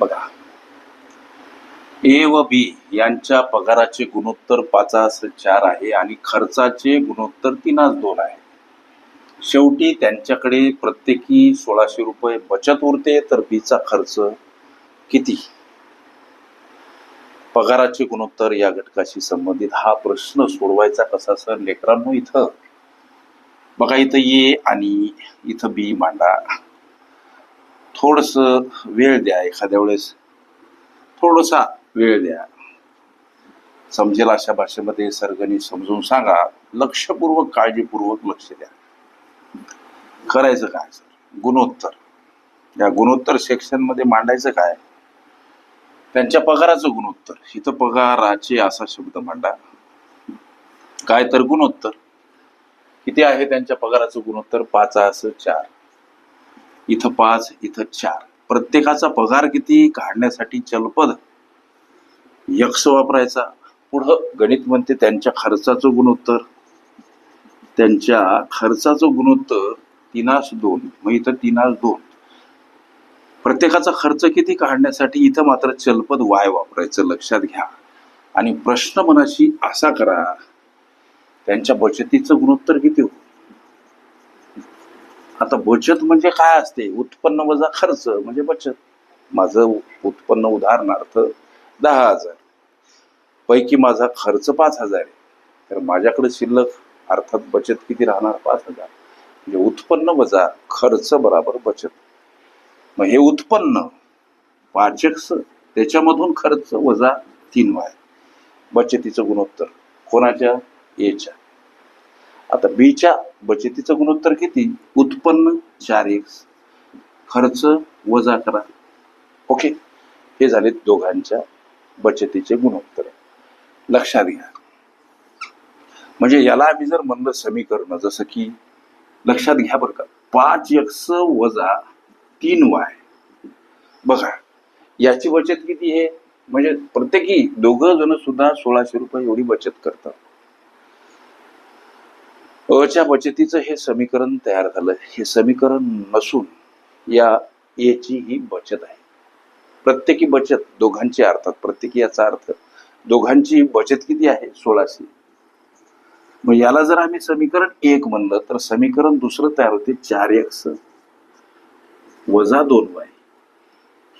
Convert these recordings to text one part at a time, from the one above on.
बघा. ए व बी यांच्या पगाराचे गुणोत्तर पाचास चार आहे आणि खर्चाचे गुणोत्तर तीनास दोन आहे. शेवटी त्यांच्याकडे प्रत्येकी सोळाशे रुपये बचत उरते तर बीचा खर्च किती? पगाराचे गुणोत्तर या घटकाशी संबंधित हा प्रश्न सोडवायचा कसा सर लेकरांनो इथं? बघा इथं ये आणि इथं बी मांडा. थोडस वेळ द्या एखाद्या वेळेस. थोडसा वेळ द्या. समजेल अशा भाषेमध्ये सर्गणी समजून सांगा. लक्षपूर्वक काळजीपूर्वक लक्ष द्या. करायचं काय? सर गुणोत्तर. या गुणोत्तर सेक्शनमध्ये मांडायचं काय? त्यांच्या पगाराचं गुणोत्तर. इथं पगाराचे असा शब्द मांडा. काय तर गुणोत्तर. किती आहे त्यांच्या पगाराचं गुणोत्तर? पाच असं चार. इथं पाच इथं चार. प्रत्येकाचा पगार किती काढण्यासाठी चलपद. यक्ष वापरायचा. पुढं गणित म्हणते त्यांच्या खर्चाचं गुणोत्तर. त्यांच्या खर्चाचं गुणोत्तर तीनास दोन. मग इथं तीनास दोन. प्रत्येकाचा खर्च किती काढण्यासाठी इथं मात्र चलपद वाय वापरायचं लक्षात घ्या. आणि प्रश्न मनाशी असा करा त्यांच्या बचतीचं गुणोत्तर किती होतं? आता बचत म्हणजे काय असते? उत्पन्न वजा खर्च म्हणजे बचत. माझं उत्पन्न उदाहरणार्थ दहा हजार. पैकी माझा खर्च पाच हजार आहे. तर माझ्याकडे शिल्लक अर्थात बचत किती राहणार? पाच हजार. म्हणजे उत्पन्न वजा खर्च बराबर बचत. मग हे उत्पन्न पाचक्स त्याच्यामधून खर्च वजा तीन वाय. बचतीचं गुणोत्तर कोणाच्या? एच्या आता बीच्या बचतीचं गुणोत्तर किती? उत्पन्न चार एक्स खर्च वजा करा. ओके? हे झाले दोघांच्या बचतीचे गुणोत्तर. लक्षात घ्या. म्हणजे याला आम्ही जर म्हणलं समीकरण जसं की लक्षात घ्या बरं का. पाच एक्स वजा तीन वाय बघा याची बचत किती आहे? म्हणजे प्रत्येकी दोघं जण सुद्धा सोळाशे रुपये एवढी बचत करतात. अच्या बचतीचं हे समीकरण तयार झालं. हे समीकरण नसून या एची ही बचत आहे. प्रत्येकी बचत दोघांची अर्थात प्रत्येकी याचा अर्थ दोघांची बचत किती आहे? सोळाशे. मग याला जर आम्ही समीकरण एक म्हणलं तर समीकरण दुसरं तयार होते चार एक्स. वजा दोन वाय.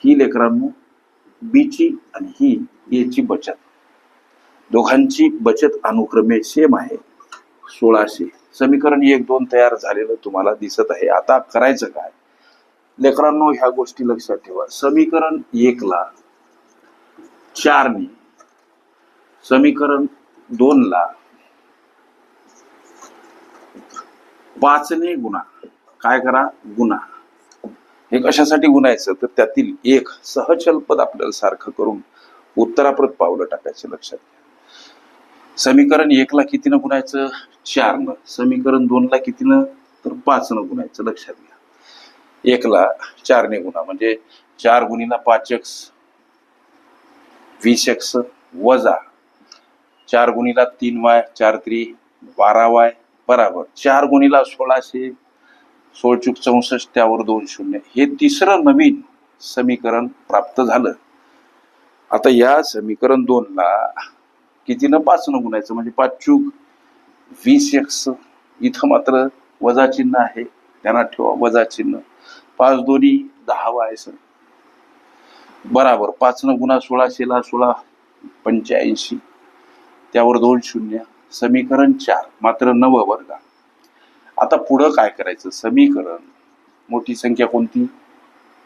ही लेकरांनो बीची आणि ही एची बचत. दोघांची बचत अनुक्रमे सेम आहे. सोळाशे. समीकरण एक दोन तयार झालेलं तुम्हाला दिसत आहे. आता करायचं काय? लेकरांनो ह्या गोष्टी लक्षात ठेवा. समीकरण एकला चारने समीकरण दोनला पाचने गुणा. काय करा? गुणा. हे कशासाठी गुणायचं? तर त्यातील एक सहचल पद आपल्याला सारखं करून उत्तराप्रत पावलं टाकायचं लक्षात घ्या. समीकरण एकला कितीनं गुणायचं? चारनं समीकरण दोनला कितीनं? तर पाचनं गुणायचं. लक्षात घ्या. एकला चारने गुणा. म्हणजे चार गुणीला पाच एक्स वीस एक्स वजा. चार गुणीला तीन वाय चार त्री बारा वाय बराबर. चार गुणीला सोळाशे सोळचूक चौसष्ट त्यावर दोन शून्य. हे तिसरं नवीन समीकरण प्राप्त झालं. आता या समीकरण दोनला की तिनं पाच पाचनं गुणायचं. म्हणजे पाच चूक वीस एक्स इथं मात्र वजा चिन्ह आहे. त्यांना ठेवा वजा चिन्ह. पाच दोन्ही दहा व्हायचं बराबर. पाचनं गुणा सोळाशेला सोळा पंच्याऐंशी. त्यावर दोन शून्य. समीकरण चार. मात्र नव वर्गा. आता पुढं काय करायचं? समीकरण. मोठी संख्या कोणती?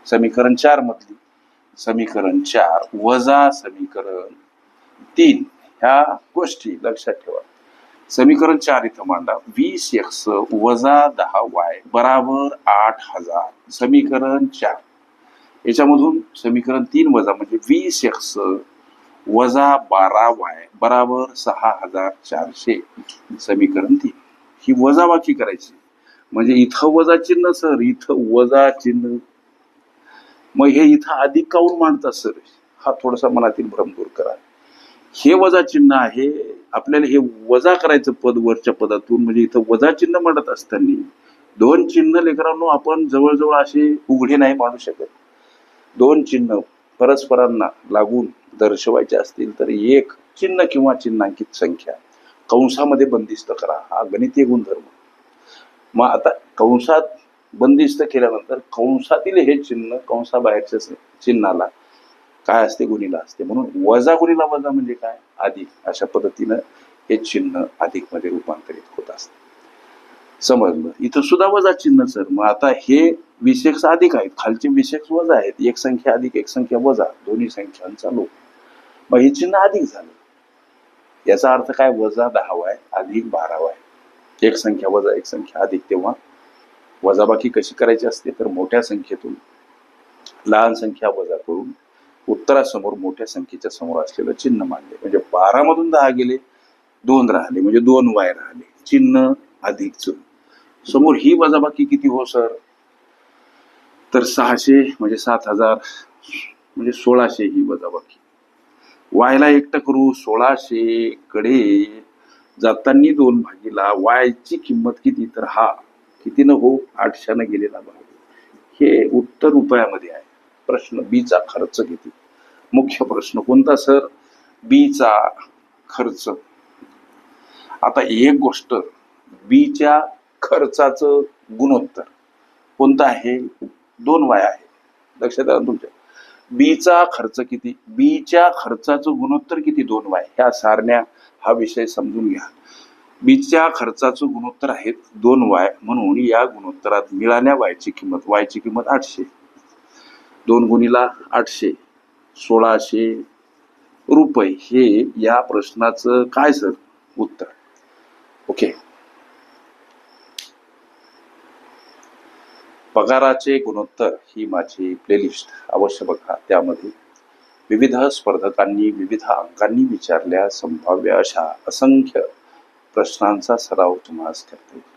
समीकरण चार मधली. समीकरण चार. वजा समीकरण तीन. ह्या गोष्टी लक्षात ठेवा. समीकरण चार इथं मांडा. वीस एक्स वजा दहा वाय बराबर आठ हजार. समीकरण चार. याच्यामधून समीकरण तीन वजा म्हणजे वीस एक्स वजा बारा वाय बराबर सहा हजार चारशे. समीकरण तीन. ही वजाबाकी करायची. म्हणजे इथं वजा चिन्ह सर. इथं वजा चिन्ह. मग हे इथं अधिक काऊन मांडतात सर? हा थोडासा मनातील भ्रम दूर करा. हे वजा चिन्ह आहे. आपल्याला हे वजा करायचं पद वरच्या पदातून म्हणजे इथं वजा चिन्ह म्हणत असताना दोन चिन्ह लेकरांनो आपण जवळजवळ असे उघडे नाही मांडू शकत. दोन चिन्ह परस्परांना लागून दर्शवायचे असतील तर एक चिन्ह किंवा चिन्हांकित संख्या कंसामध्ये बंदिस्त करा. हा गणितीय गुणधर्म. मग आता कंसात बंदिस्त केल्यानंतर कंसातील हे चिन्ह कंसाबाहेरच्या चिन्हाला काय असते गुणीला असते? म्हणून वजा गुणीला वजा म्हणजे काय? अधिक. अशा पद्धतीनं हे चिन्ह अधिकमध्ये रूपांतरित होत असते. समजलं? इथं सुद्धा वजा चिन्ह सर. मग आता हे विशेष अधिक आहेत. खालचे विशेष वजा आहेत. एक संख्या अधिक एक संख्या वजा. दोन्ही संख्यांचा लोक मग हे चिन्ह अधिक झालं. याचा अर्थ काय? वजा दहावा आहे अधिक बारावा आहे एक संख्या वजा एक संख्या अधिक. तेव्हा वजाबाकी कशी करायची असते? तर मोठ्या संख्येतून लहान संख्या वजा करून उत्तरासमोर मोठ्या संख्येच्या समोर असलेलं चिन्ह मानले म्हणजे बारा मधून दहा गेले दोन राहिले. म्हणजे दोन वाय राहिले. चिन्ह अधिकच समोर ही वजाबाकी किती हो सर? तर सहाशे म्हणजे सात हजार म्हणजे सोळाशे ही वजाबाकी. वायला एकटं करू सोळाशे कडे जातानी दोन भागीला. वायची किंमत किती? तर हा किती न हो? आठशानं गेलेला भाग. हे उत्तर रुपयामध्ये आहे. प्रश्न बीचा खर्च किती मुख्य प्रश्न कोणता सर? बीचा खर्च. आता एक गोष्ट बीच्या खर्चाचं गुणोत्तर कोणतं आहे? दोन वाय आहे. लक्षात आलं तुमच्या. बीचा खर्च किती? बीच्या खर्चाचं गुणोत्तर किती? दोन वाय. ह्या सारण्या हा विषय समजून घ्या. बीच्या खर्चाचं गुणोत्तर आहे दोन वाय म्हणून या गुणोत्तरात मिळाल्या वायची किंमत. वायची किंमत आठशे. दोन गुणीला आठशे सोळाशे रुपये हे या प्रश्नाचं काय सर? उत्तर. ओके. पगाराचे गुणोत्तर ही माझी प्लेलिस्ट अवश्य बघा. त्यामध्ये विविध स्पर्धकांनी विविध अंकांनी विचारल्या संभाव्य अशा असंख्य प्रश्नांचा सराव तुम्हाला करते.